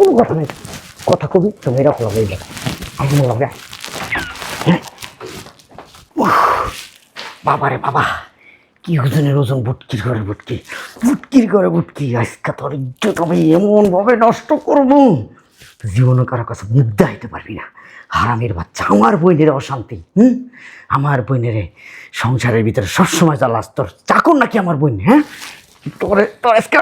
কোনো কথা নেই। কথা কবি, তুমি এরকম লাগে যাবে এরকম লাগে বাবারে বাবা, কি ওজনের ওজন, বুটকির করে বুটকি। বুটকির করে বুটকি, আজকে তোর ইজ্জত আমি এমন ভাবে নষ্ট করব। জীবনে কারও কাছে মুখ দেখাইতে পারবি না। হারামের বাচ্চা, আমার বইনের অশান্তি, হুম? আমার বইনের সংসারের ভিতরে সবসময় জ্বালাস তোর চাকর নাকি আমার বইন হ্যাঁ? তোরে, তোর আজকে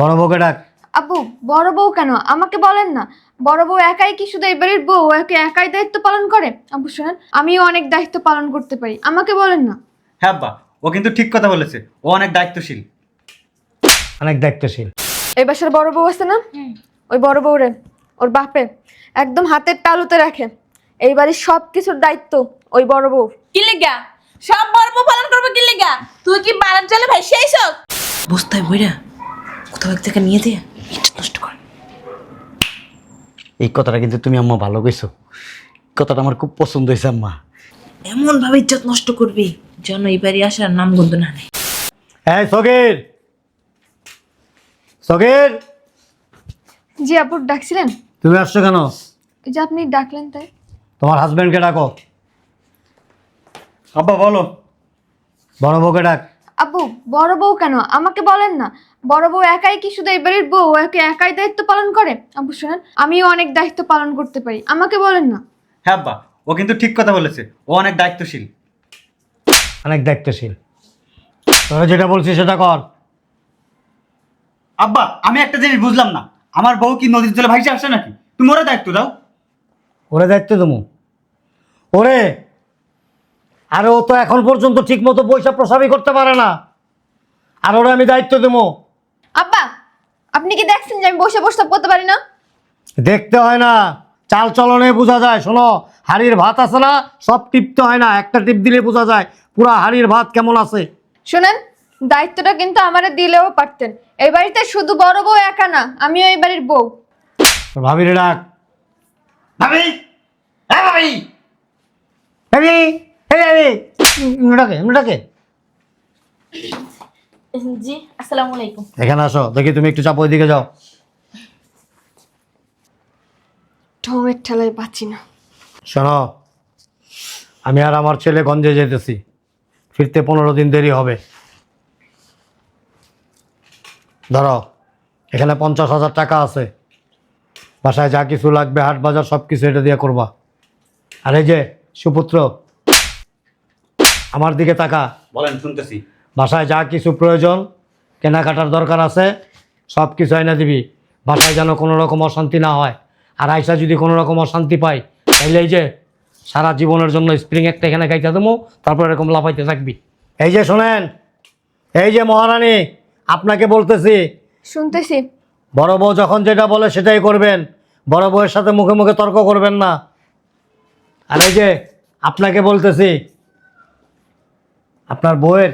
বড় বউকে ডাক। আব্বু বড় বউ কেন? আমাকে বলেন না। বড় বউ একাই কি শুধু এই বাড়ির বউ একে একাই দায়িত্ব পালন করে? আব্বু শোনেন আমিও অনেক দায়িত্ব পালন করতে পারি। আমাকে বলেন না। হ্যাঁ আব্বা ও কিন্তু ঠিক কথা বলেছে। ও অনেক দায়িত্বশীল। অনেক দায়িত্বশীল। এই বাসার বড় বউ আছে না? ওই বড় বউ রে ওর বাপে। একদম হাতের তালুতে রাখে। এই বাড়ির সব কিছুর দায়িত্ব ওই বড় বউ। কি লিগা? সব বড় বউ পালন করব কি লিগা? তুই কি বারার চলে ভাই? সেই সব। বস্তায় বইরা কোথাও এক জায়গায় নিয়ে দিয়ে। ইজ্জত নষ্ট কর। এই কথাটা কিন্তু তুমি আম্মা ভালো কইছো। কথাটা আমার খুব পছন্দ হয়েছে আম্মা। এমন ভাবে ইজ্জত নষ্ট করবি যেন এই বাড়ি আসার নাম গন্ধ না নেয়। এই সগির। সগির। জি আপুর ডাকছিলেন? তুমি আসছো কেন? এই যে আপনি ডাকলেন তাই। তোমার হাজবেন্ডকে ডাকো। আব্বা বলো। বড় বউকে ডাক। আব্বু বড় বউ কেন? আমাকে বলেন না। বড় বউ একাই কি শুধু এই বাড়ির বউ একে একাই দায়িত্ব পালন করে? আব্বু শোনেন আমিও অনেক দায়িত্ব পালন করতে পারি। আমাকে বলেন না। হ্যাঁ আব্বা ও কিন্তু ঠিক কথা বলেছে। ও অনেক দায়িত্বশীল। অনেক দায়িত্বশীল। তোরা যেটা বলছি সেটা কর। আব্বা আমি একটা জিনিস বুঝলাম না। আমার বউ কি নদীর জলে ভাইসে আসে নাকি? তুমি ওরা দায়িত্ব দাও। ওরে দায়িত্ব দেবো। ওরে আর ও তো এখন পর্যন্ত ঠিক মতো পয়সা প্রসাবই করতে পারে না। আর ওরে আমি দায়িত্ব দেবো। আব্বা আপনি কি দেখছেন যে আমি বসে বসে করতে পারি না? দেখতে হয় না। চাল চলনে বোঝা যায় শোনো হাড়ির ভাত আছে না সব টিপতে হয় না একটা টিপ দিলে বোঝা যায় পুরা হাড়ির ভাত কেমন আছে। শোনেন দায়িত্বটা কিন্তু আমারে দিলেও পারতেন। এই বাড়িতে শুধু বড় বউ একা না আমিও এই বাড়ির বউ। তোর ভাবিরে ডাক। ভাবি! হ্যাঁ ভাবি! ভাবি! হে ভাবি! ডাকে ডাকে। জি আসসালামু আলাইকুম। এখানে আসো দেখি তুমি একটু চাপ ওইদিকে যাও। ঢঙের ঠেলায় বাঁচি না। শোনো আমি আর আমার ছেলে গঞ্জে যেতেছি। ফিরতে পনেরো দিন দেরি হবে। ধরো এখানে পঞ্চাশ হাজার টাকা আছে। বাসায় যা কিছু লাগবে হাট বাজার সব কিছু এটা দিয়ে করবা। আর এই যে সুপুত্র আমার দিকে তাকা। বলেন শুনতেছি। বাসায় যা কিছু প্রয়োজন কেনাকাটার দরকার আছে সব কিছু আইনা দিবি। বাসায় যেন কোনো রকম অশান্তি না হয়। আর আইসা যদি কোনো রকম অশান্তি পাই তাহলে এই যে সারা জীবনের জন্য স্প্রিং একটা এখানে খাইতে দেবো তারপর এরকম লাফাইতে থাকবি। এই যে শোনেন এই যে মহারানী আপনাকে বলতেছি। শুনতেছি। বড় বউ যখন যেটা বলে সেটাই করবেন। বড় বউয়ের সাথে মুখে মুখে তর্ক করবেন না। আর এই যে আপনাকে বলতেছি আপনার বউয়ের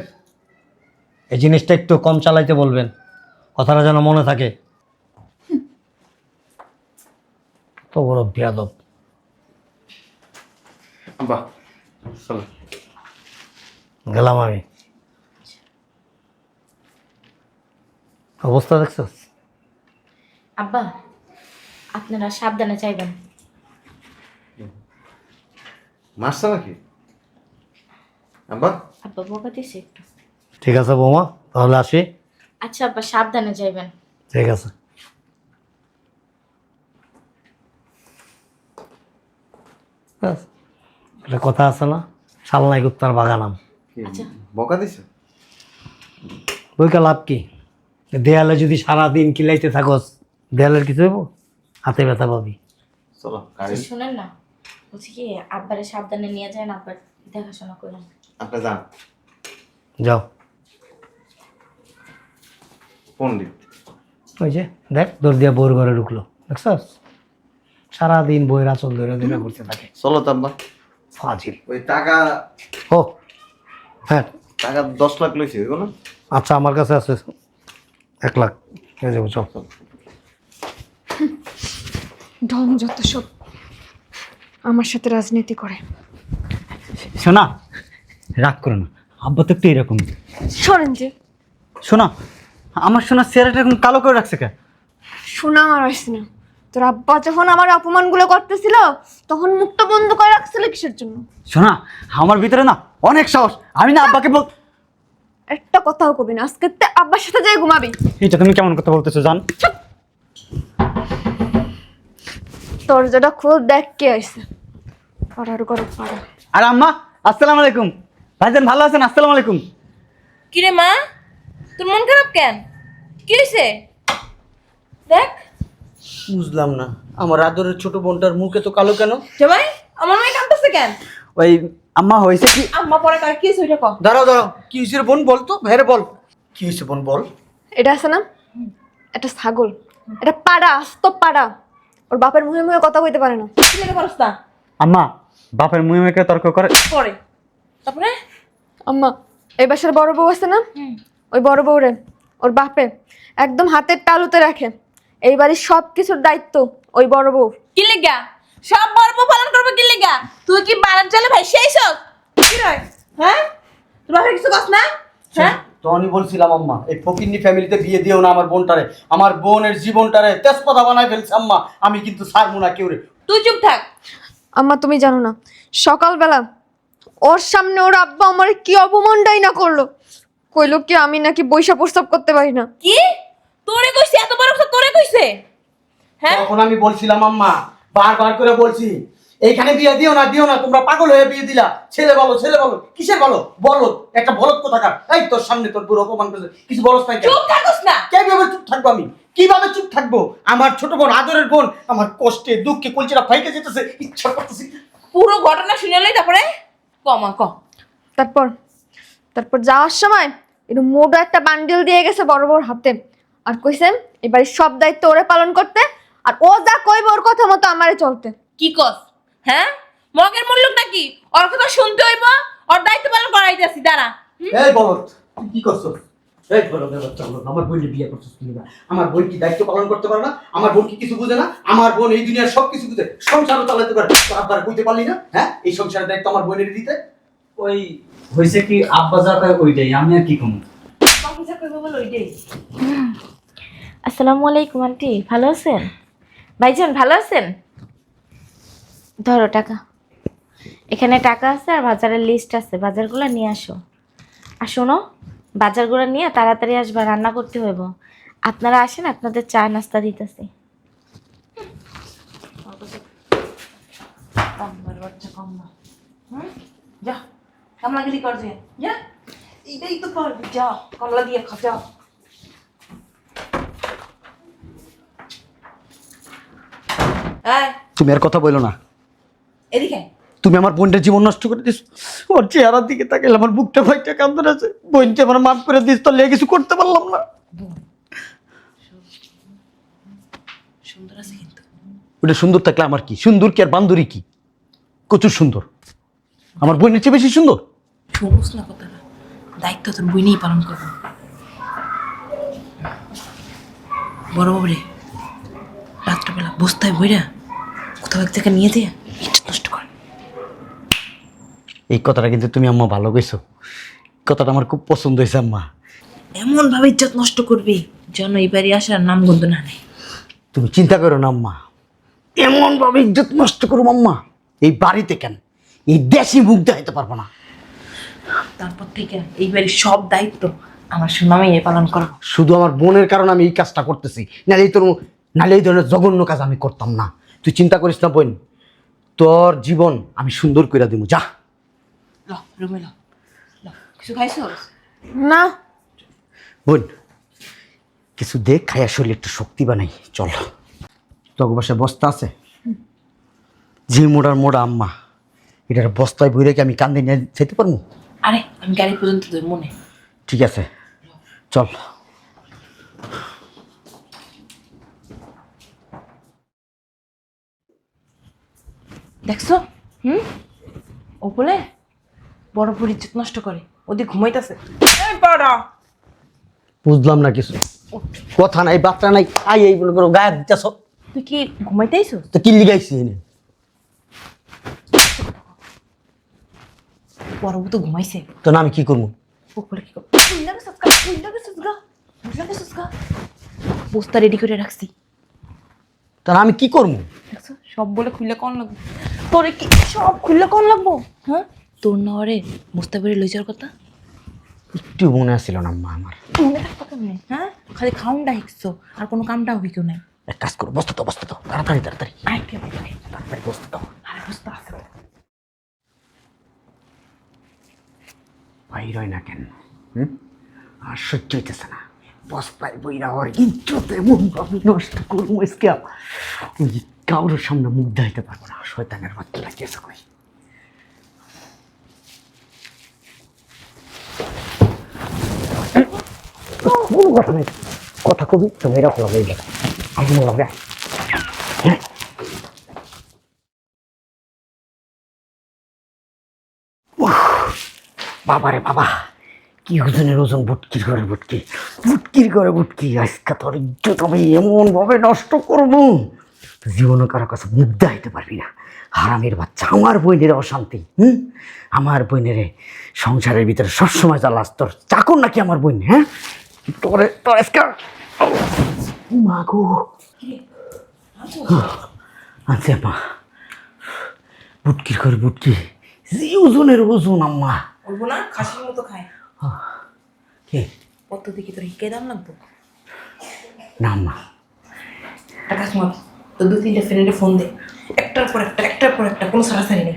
এই জিনিসটা একটু কম চালাইতে বলবেন। কথাটা যেন মনে থাকে। তো বড় বিয়াদব। চলো। গেলাম আমি। অবস্থা দেখছ? আব্বা আপনারা সাবধানে চাইবেন। মারছে নাকি? আব্বা? আব্বা বকা দিছে একটু। ঠিক আছে বৌমা তাহলে আসি। আচ্ছা আব্বা সাবধানে যাইবেন। ঠিক আছে। একটা কথা আছে না সালনাই কুত্তার বাগানাম। কি, আচ্ছা। বকা দিছে? বইকা লাভ কি? দেয়ালে যদি সারাদিন কিলাইতে থাকস দেয়ালের কিছু হইব? হাতে ব্যথা পাবি। চলো গাড়ি। আচ্ছা, শুনেন না বলছি কি আব্বারে সাবধানে নিয়ে যায় না আব্বার দেখাশোনা করেন। আপনি যান। যাও। পণ্ডিত। ওই যে দেখ দৌড় দিয়া বউর ঘরে ঢুকলো দেখছস? সারাদিন বইয়ের আচল ধরে ধরে করতে থাকে। চলো তো আব্বা। ফাজিল। ওই টাকা ও হ্যাঁ। টাকা দশ লাখ লইছে এগুলো আচ্ছা আমার কাছে আছে। এক লাখ। নিয়ে যাব চল। ঢং যত সব আমার সাথে রাজনীতি করে। শোনা রাগ করো না। আব্বা তো একটু এরকম। শোনেন যে। শোনা আমার শোনা চেহারাটা এখন কালো করে রাখছে কে? শোনা আমার আসছে না। তোর আব্বা যখন আমার অপমানগুলো করতেছিল তখন মুখটা বন্ধ করে রাখছিল কিসের জন্য? শোনা আমার ভিতরে না অনেক সাহস। আমি না আব্বাকে বল একটা কথাও কবি না আজকে তে আব্বার সাথে যাই ঘুমাবি। এটা তুমি কেমন কথা বলতেছো জান। তোর যেটা খুব দেখ কে আইছে। পাড়ার করো পাড়া আর আম্মা আসসালামু আলাইকুম। ভাইজান ভালো আছেন? আসসালামু আলাইকুম। কিরে মা তোর মন খারাপ কেন? কি হয়েছে দেখ। বুঝলাম না। আমার আদরের ছোট বোনটার মুখে তো কালো কেন? জামাই আমার মেয়ে কাঁদতেছে কেন? ওই আম্মা হয়েছে কি? আম্মা পরে কার কি হয়েছে ওইটা দাঁড়াও দাঁড়াও। কি হয়েছে রে বোন বল তো। ভেরে বল। কি হয়েছে বোন বল। এটা আছে না? এটা ছাগল। এটা পাড়া আস্ত পাড়া। ওর বাপের মুখে মুখে কথা কইতে পারে না। কি লেগে পারস না আম্মা বাপের মুখে মুখে তর্ক করে। পরে। তারপরে? আম্মা এই বাসার বড় বউ আছে না? ওই বড় বউরে। ওর বাপে একদম হাতের তালুতে রাখে। এই বাড়ির সব কিছুর দায়িত্ব ওই বড় বউ। কি লেগা? সব বর্ব পালন করবে কি লেগা? তুই কি বারাত জলে ভাই? শেষ কি রে? হ্যাঁ? তোর বাপের কিছু কস না? হ্যাঁ? তখনই বলছিলাম আম্মা এই ফকিন্নি ফ্যামিলিতে বিয়ে দিও না আমার বোনটারে। আমার বোনের জীবনটারে তেজপাতা বানাই ফেলছে আম্মা আমি কিন্তু ছাড়বো না কেউ রে। তুই চুপ থাক। আম্মা তুমি জানো না সকালবেলা ওর সামনে ওর আব্বা আমার কি অপমানটাই না করল। কইলো কি আমি নাকি বৈশা প্রস্তাব করতে পারি না? কি? তোরে কইছে? এত বড় কথা তোরে কইছে? হ্যাঁ? তখন আমি বলছিলাম আম্মা বারবার করে বলছি এইখানে বিয়ে দিও না দিও না তোমরা পাগল হয়ে বিয়ে দিলা। ছেলে বলো ছেলে বলো কিসের বলো বলো একটা বলত কোথাকার? এই তোর সামনে তোর বুড়ো অপমান করছে কিছু বলস নাই কেন? চুপ থাকুস না। কীভাবে চুপ থাকব আমি? কীভাবে চুপ থাকব? আমার ছোট বোন আদরের বোন আমার কষ্টে দুঃখে কলচিরা ফাইকে যেতেছে ইচ্ছা করতেছে। পুরো ঘটনা শুনলেই তারপরে? কমা ক। তারপর? তারপর যাওয়ার সময় একটু মোটো একটা বান্ডিল দিয়ে গেছে বড় বড় হাতে। আর কইছে এবারে সব দায়িত্ব ওরে পালন করতে আর ও যা কইবে ওর কথা মতো আমারে চলতে। কি কস? হ্যাঁ? মগের মূল্য নাকি? ওর কথা শুনতে হইব ওর দায়িত্ব পালন করাইতেছি দাঁড়া। এই বলত তুই কি করছ এই বলত আমার বোনকে বিয়ে করছিস তুমি না আমার বোন কি দায়িত্ব পালন করতে পারে না? আমার বোন কি কিছু বুঝে না? আমার বোন এই দুনিয়ার সব কিছু বুঝে। সংসারও চালাতে পারে। তোর আব্বার বুঝতে পারলি না? হ্যাঁ? এই সংসারের দায়িত্ব আমার বোনের দিতে। ওই হয়েছে কি আব্বা যা কয় ওইটাই আমি আর কি কম? আসসালামু আলাইকুম আন্টি। ভালো আছেন? ভাইজান ভালো আছেন? ধরো টাকা। এখানে টাকা আছে আর বাজারের লিস্ট আছে। বাজারগুলো নিয়ে আসো। আর শোনো বাজারগুলো নিয়ে তাড়াতাড়ি আসবা রান্না করতে হইব। আপনারা আসেন আপনাদের চা নাস্তা দিতেছি। যা। কামলা গিলি কর যে এইটাই তো পারবি যা কমলা দিয়ে খা যা তুমি আর কথা বলো না এদিকে তুমি আমার বোনটার জীবন নষ্ট করে দিস ওর চেহারার দিকে তাকালে আমার বুকটা ভাইটা কান্দন আছে বোনটা আমার মাফ করে দিস তো কিছু করতে পারলাম না। সুন্দর আছে কিন্তু। ওটা সুন্দর থাকলে আমার কি? সুন্দর কি আর বান্দরি কি? প্রচুর সুন্দর। আমার বোনের চেয়ে বেশি সুন্দর? শুনুস না কথাটা দায়িত্ব তোর বইনেই পালন করব। বড় বাবরে রাত্রবেলা বস্তায় বইরা কোথাও এক জায়গায় নিয়ে দিয়ে ইজ্জত নষ্ট করে। এই কথাটা কিন্তু তুমি আম্মা ভালো কইছো। কথাটা আমার খুব পছন্দ হয়েছে আম্মা। এমন ভাবে ইজ্জত নষ্ট করবি যেন এই বাড়ি আসার নাম গন্ধ না নেই। তুমি চিন্তা করো না আম্মা। এমন ভাবে ইজ্জত নষ্ট করো আম্মা। এই বাড়িতে কেন? এই দেশি মুখ দেখাইতে পারব না। তারপর থেকে এই বাড়ির সব দায়িত্ব আমার সুনামে পালন করো। শুধু আমার বোনের কারণে আমি এই কাজটা করতেছি নাহলে এই তোর নাহলে এই ধরনের জঘন্য কাজ আমি করতাম না। তুই চিন্তা করিস না বোন তোর জীবন আমি সুন্দর করে দিব যা। ল রুমে ল ল, কিছু খাইছো? না। বোন কিছু দেখ খাইয়া শরীরে একটু শক্তি বানাই চল। তোকে বাসায় বস্তা আছে? যে মোড়ার মোড়া আম্মা এটার বস্তায় বই রেখে আমি কান্দে নিয়ে যেতে পারব? আরে আমি গাড়ি পর্যন্ত তোর মনে ঠিক আছে। চল। দেখছ? হুম? ও বলে বড় বড় ইজ্জত নষ্ট করে ওদিক ঘুমাইতেছে। বুঝলাম না কিছু। কথা নাই বার্তা নাই আই এই বলে গায়ে দিতেছ। তুই কি ঘুমাইতেইছো তো কি লিগাইছি বড় তো ঘুমাইছে। তো না আমি কি করব? বলে কি বস্তা রেডি করে রাখছি। তাহলে আমি কি করব? সব বলে খুললে কোন লাগবো? তোরে কি সব খুললে কোন লাগবো? হ্যাঁ? তোর না ওরে মুস্তাফিরে লই যাওয়ার কথা? একটু মনে আসছিল না আম্মা আমার। মনে থাকতো কেমনে? হ্যাঁ? খালি খাউনটা হিকছো আর কোনো কামটা হবি কেউ নাই। এক কাজ করো বসতে তো বসতে তো তাড়াতাড়ি তাড়াতাড়ি। আয় কে তাড়াতাড়ি বসতে তো আরে বুঝতে আছে। বাইর হয় না কেন হুম? আর সহ্য হইতেছে না। বস্তায় বইরা ওর ইজ্জত এমন ভাবে নষ্ট করব আজকে। ওই কারোর সামনে মুখ দেখাইতে পারব না। শয়তানের বাচ্চা লাগিয়েছে কই? কোনো কথা নেই। কথা কবি তুমি এরকম হবে আমি হবে বাবারে বাবা, কি ওজনের ওজন বুটকির করে বুটকি বুটকির করে বুটকি আজকে তোর ইজ্জত আমি এমন ভাবে নষ্ট করব। জীবনে কারও কাছে মুখ দেখাইতে পারবি না। হারামের বাচ্চা, আমার বইনের অশান্তি, হুম? আমার বইনের সংসারের ভিতরে সবসময় জ্বালাস তোর চাকর নাকি আমার বইন হ্যাঁ? তোরে, তোর মা গো। আচ্ছা মা। বুটকির করে বুটকি যে ওজনের ওজন, আম্মা। বলব না খাসির মতো খায় কে? কত দেখি তোর হিকে দাম লাগবো? না। আম্মা একটা কাজ তো দু তিনটা ফ্রেন্ডে ফোন দে। একটার পর একটা একটার পর একটা কোনো সারাসারি নেই।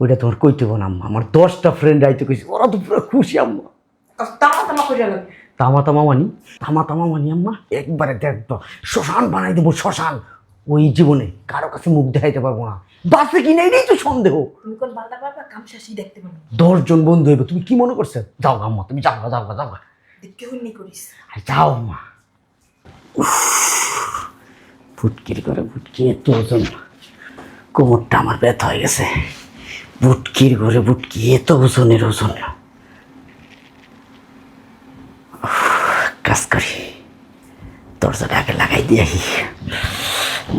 ওইটা তোমার কইতে না আম্মা। আমার দশটা ফ্রেন্ড আইতে কইছি ওরা তো পুরো খুশি আম্মা। তামা তামা করে লাগে। তামা তামা মানি? তামা তামা মানি আম্মা একবারে দেখব শ্মশান বানাই দেবো শ্মশান। ওই জীবনে কারও কাছে মুখ দেখাইতে পারব না। বাসে কিনে এটাই তো সন্দেহ। তুমি কোন বালটা পারবা কাম শেষই দেখতে পারো দশজন বন্ধু হইব তুমি কি মনে করছ? যাও আম্মা তুমি যাও যাও যাও দেখতে করিস। আর যাও উফ, ফুটকির করে ফুটকি এত ওজন। কোমরটা আমার ব্যথা হয়ে গেছে। বুটকির ঘরে বুটকি এত ওজনের ওজন। কাজ করি। দরজাটা আগে লাগাই দিয়ে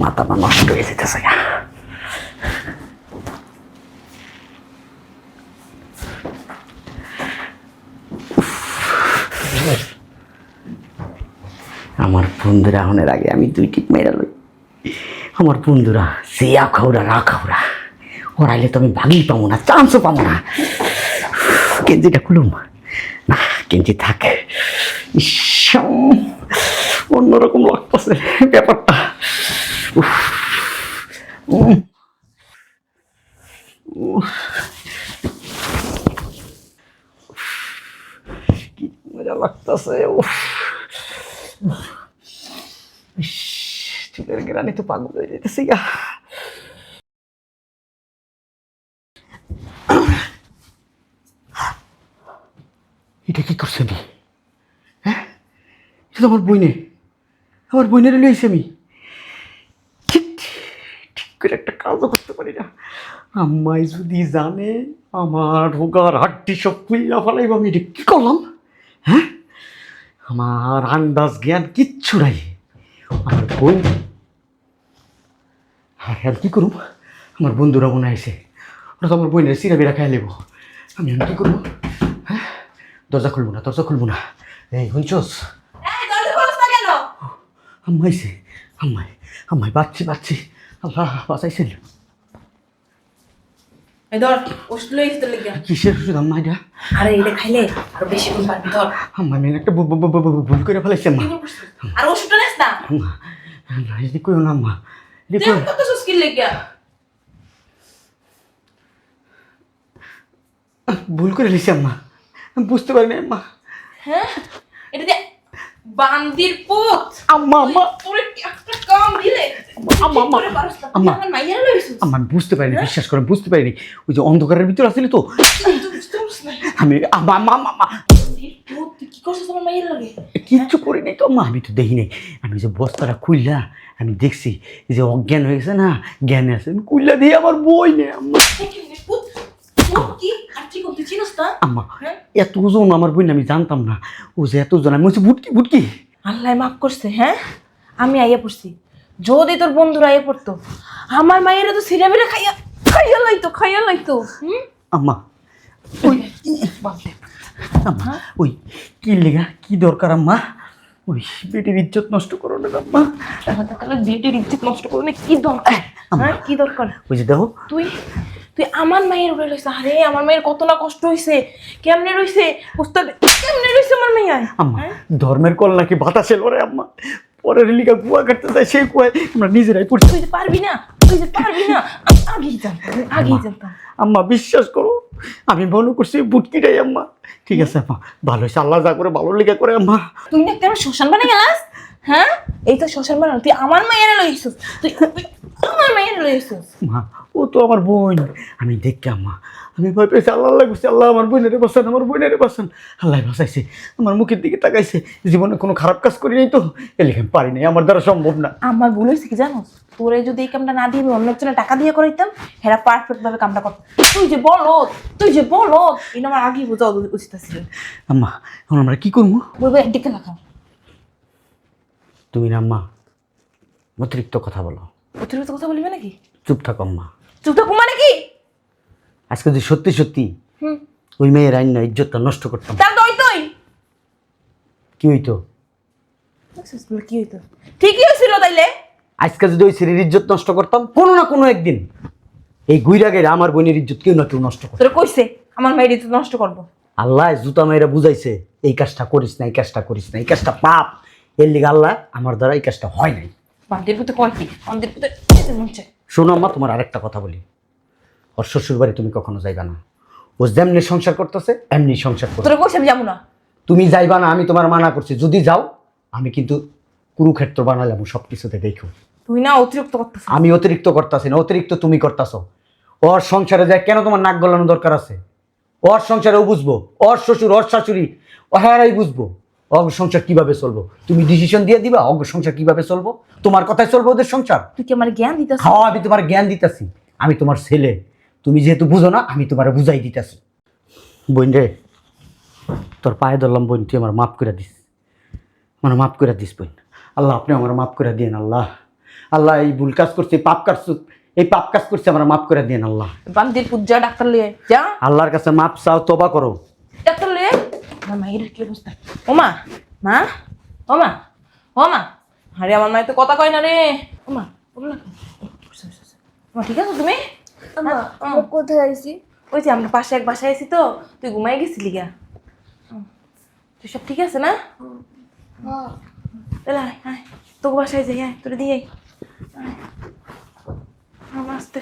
মাথাটা নষ্ট হয়ে আমার বন্ধুরা হনের আগে আমি দুই টিপ মেরা লই। আমার বন্ধুরা সে আখাউরা রাখাউরা ওরাইলে তো আমি ভাগই পাবো না চান্সও পাবো না। কেঞ্জিটা খুলুম। না কেঞ্জি থাক। ইস, অন্যরকম লাগতেছে ব্যাপারটা। কি মজা লাগতেছে চুলের গ্রানি তো পাগল হয়ে যেতেছি গা এটা কি করছে আমি হ্যাঁ? এটা তো আমার বইনে। আমার বইনের লইছে আমি করে একটা কাজও করতে পারি না। আম্মাই যদি জানে আমার রোগার হাড্ডি সব খুইয়া ফেলাইব আমি এটা কি করলাম? হ্যাঁ? আমার আন্দাজ জ্ঞান কিচ্ছু নাই। আমার বোন আর আর কি করুম? আমার বন্ধুরা মনে আইছে ওরা তো আমার বোনের সিরা বিরা খাই নেব আমি এখন কি করব? হ্যাঁ? দরজা খুলবো না দরজা খুলবো না। এই শুনছস? আম্মাইছে আম্মাই আম্মাই বাচ্চি বাচ্চি। আল্লাহ বাঁচাইছেন। এই ধর ওষুধ লই তোর লেগে কিসের ওষুধ আম্মা এটা? আরে এটা খাইলে আরও বেশি গুণ পারবি ধর। আম্মা আমি একটা ভু- ভু- ভু- ভু- ভু- ভুল করে ফেলাইছি আম্মা? আর ওষুধটা নেস না? আম্মা এদিকে কইও না আম্মা। এদিকে তুই কইও। কত সুস্কিল ভুল করে লিছি আম্মা। আমি বুঝতে পারিনি আম্মা। হ্যাঁ? এটা বান্দির পুত। আম্মা আম্মা। তোরে একটা কাম দিলে। আম্মা, আম্মা, করে আম্মা। আমার আম্মা আমি বুঝতে পারিনি বিশ্বাস করে বুঝতে পারিনি। ওই যে অন্ধকারের ভিতরে আসলে তো? আমি আম্মা আম্মা আম্মা, কিচ্ছু করিনি তো আম্মা আমি তো দেখি নাই। আমি যে বস্তাটা খুললা আমি দেখছি যে অজ্ঞান হয়ে গেছে না জ্ঞানে আছে। খুললা দিয়ে আমার বই নেই আম্মা। না আম্মা হ্যাঁ? এত ওজন আমার বই না আমি জানতাম না। ও যে এত ওজন আমি বলছি বুটকি বুটকি আল্লাহ মাফ করছে হ্যাঁ? আমি আইয়া পড়ছি। যদি তোর বন্ধুরা আইয়া পড়তো আমার মায়েরা তো সিরা বিরা খাইয়া খাইয়া লাইতো খাইয়া লাইতো হুম? আম্মা ওই আম্মা ওই কি লেগা কি দরকার আম্মা? ওই বেটির ইজ্জত নষ্ট করো না আম্মা। তাহলে বিয়েটির ইজ্জত নষ্ট করো না কি দরকার? হ্যাঁ কি দরকার? ওই যে দেখো। তুই তুই আমার মায়ের উড়ে রইছে আরে আমার মায়ের কত না কষ্ট হইছে কেমনে রইছে? হবে, কেমনে রইছে আমার মেয়ে আম্মা ধর্মের কল নাকি বাতাসে লড়ে আম্মা? পরের লিগা কুয়া কাটতে যায় সেই কুয়ায় আমরা নিজেরাই পড়ছি। তুই যে পারবি না তুই যে পারবি না আমি আগেই জানতাম আগেই জানতাম। আম্মা বিশ্বাস করো আমি মনে করছি বুটকিটাই আম্মা। ঠিক আছে আম্মা ভালো হয়েছে আল্লাহ যা করে ভালো লেগে করে আম্মা। তুই না কেমন শ্মশান বানাই আস? হ্যাঁ? এই তো শ্মশান বানানো তুই আমার মায়ের লইছিস তুই আমার মায়ের লইছিস মা ও তো আমার বোন। আমি দেখি আম্মা আমি ভয় পেয়েছি আল্লাহ আল্লাহ করছি আল্লাহ আমার বোনের বাসান আমার বোনের বাসান আল্লাহ বাসাইছে আমার মুখের দিকে তাকাইছে জীবনে কোনো খারাপ কাজ করি নাই তো আমি পারি নাই আমার দ্বারা সম্ভব না। আমার ভুল হয়েছে কি জানো? তোরে যদি এই কামটা না দিয়ে আমি অন্য একজনের টাকা দিয়ে করাইতাম হেরা পারফেক্ট ভাবে কামটা করত। তুই যে বলো তুই যে বলো এটা আমার আগেই বোঝা উচিত ছিল আম্মা এখন আমরা কি করব? বলব একদিকে লাগাও তুমি না আম্মা অতিরিক্ত কথা বলো। অতিরিক্ত কথা বলবি নাকি? চুপ থাকো আম্মা। চুপ থাকুম মানে কি? আজকে যদি সত্যি সত্যি ওই মেয়ের আইন না ইজ্জতটা নষ্ট করতাম। তার তো তুই কি হইতো? কি হইতো? ঠিকই হয়েছিল তাইলে। আজকে যদি ওই ছেলের ইজ্জত নষ্ট করতাম কোনো না কোনো একদিন। এই গুইরা গেলে আমার বোনের ইজ্জত কেউ না কেউ নষ্ট করে তোরে কইছে আমার মেয়ের ইজ্জত নষ্ট করব। আল্লাহ জুতা মেয়েরা বুঝাইছে এই কাজটা করিস না এই কাজটা করিস না এই কাজটা পাপ। এর লিগে আল্লাহ আমার দ্বারা এই কাজটা হয় নাই। বান্দির পুতে কয় কি? বান্দির পুতে মন চায়। শোনো আম্মা তোমার আরেকটা কথা বলি। ওর শ্বশুর বাড়ি তুমি কখনো যাইবা না। ও যেমনি সংসার করতেছে এমনি সংসার করবে তোরে কইছে আমি যাব না। তুমি যাইবা না আমি তোমার মানা করছি। যদি যাও আমি কিন্তু কুরুক্ষেত্র বানালাম সব কিছুতে দেখো। তুই না অতিরিক্ত করতেছিস। আমি অতিরিক্ত করতেছি না অতিরিক্ত তুমি করতেছো। ওর সংসারে যায় কেন তোমার নাক গলানো দরকার আছে? ওর সংসারে ও বুঝব ওর শ্বশুর ওর শাশুড়ি ও হ্যাঁরাই বুঝব। অগ সংসার কীভাবে চলবো? তুমি ডিসিশন দিয়ে দিবা অগ সংসার কীভাবে চলবো? তোমার কথায় চলবো ওদের সংসার। তুই কি আমার জ্ঞান দিতেছিস? খাওয়া আমি তোমার জ্ঞান দিতেছি। আমি তোমার ছেলে। তুমি যেহেতু বুঝো না আমি তোমার বুঝাই দিতেছি। বোন রে তোর পায়ে ধরলাম বোন তুই আমার মাফ করে দিস। আমার মাফ করে দিস বোন। আল্লাহ আপনি আমার মাফ করে দিন আল্লাহ। আল্লাহ এই ভুল কাজ করছে পাপ কাজ এই পাপ কাজ করছে আমার মাফ করে দিন আল্লাহ। বান্দির পূজা ডাক্তার লিয়ে যা। আল্লাহর কাছে মাফ চাও তোবা করো। ডাক্তার লিয়ে আমার মায়ের কি অবস্থা। ও মা মা ও মা ও মা। আরে আমার মায়ের তো কথা কয় না রে। ও মা ওগুলো না। ঠিক আছে তুমি। কোথায় আইছি? ওই যে আমরা পাশে এক বাসায় আছি তো। তুই ঘুমাই গেছিলি গা। তুই সব ঠিক আছে না? তাহলে আয় আয়। তোকে বাসায় যাই আয় তোরে দিয়ে আয়। আস্তে।